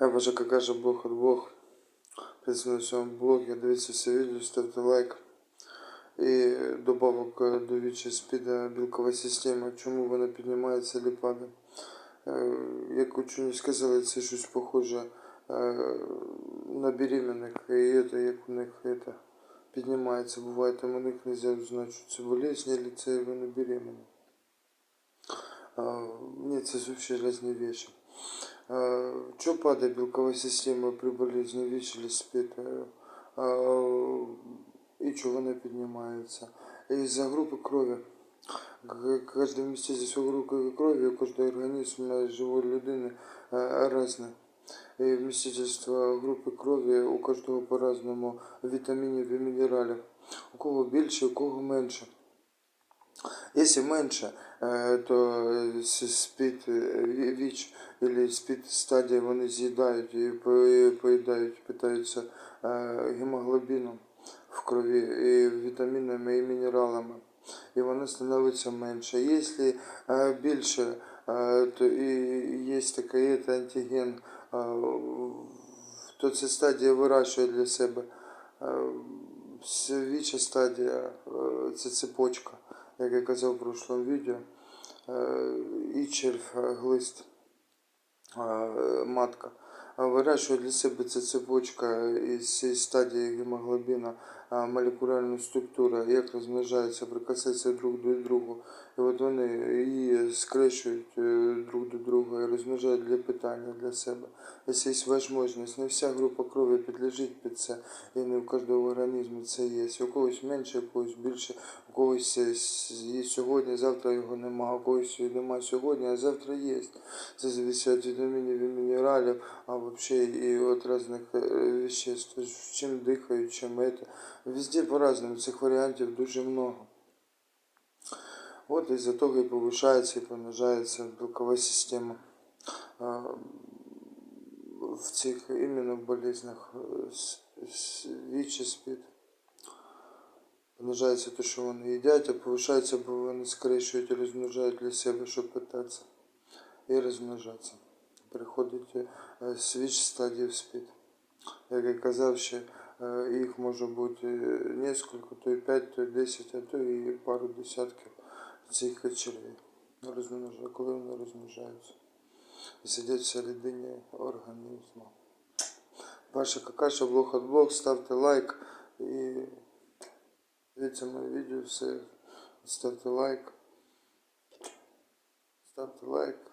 Я боже, яка же Бог от Бог. Підписуйтесь на цьому блогі, дивіться все відео, ставте лайк. І добавок е, до вічі спіда білкова система, чому вона піднімається або падає. Е, Як учені сказали, це щось похоже е, на беременних, і це як у них это, піднімається. Буває, там у них не можна узнати, що це болезнь, або це вони беременні. А, Нет, это вообще разные вещи. Что падает белковая система при болезни ВИЧ или СПИД? И что она поднимается? Из-за группы крови. Каждое вмістительство групи крові у кожного організму живої людини е, різне. І вмістительство групи крові у кожного по-разному вітамінів і мінералів. У кого більше, у кого менше. Если менше, е, то с- спід е, ВІЧ или спід стадія вони з'їдають по- поїдають, питаються е, гемоглобіном в крові, і вітамінами і мінералами. І вона становиться менше. Якщо е, більше, то і є такий це антиген, то ця стадія вирощує для себе. Віча стадія це цепочка, як я казав в прошлому відео. Е, І червь, е, глист, е, матка. Вирішує для себе ця цепочка із стадії гемоглобіна молекулярна структура, як розмножається, прикасається друг до друга. От вони її скрещують е, друг до друга і розмножають для питання для себе. Якщо є можливість, не вся група крові підлежить під це, і не в кожного організму це є. У когось менше, у когось більше, у когось є сьогодні, завтра його нема, у когось нема сьогодні, а завтра є. Це залежить від вітамінів і мінералів, а взагалі і від різних е, веществ, чим дихають, чим это. Везде по-разному, цих варіантів дуже много. От із-за того і повишається і помножається білкова система в цих іменно в болезнях е, с- с- ВІЧ і СПІД. Понижається те, що вони їдять, а повишається, бо вони скорішують і розмножають для себе, щоб питатися. І розмножатися. Переходить е, з стадії в СПІД. Як я казав, ще е, їх може бути несколько, то і 5, то і 10, а то і пару десятків цих червей. Розмножа, коли вони розмножаються. І сидять всередині організму. Ваша какаша, блог от блог, ставте лайк і дивіться моє відео, все. Ставте лайк. Ставте лайк.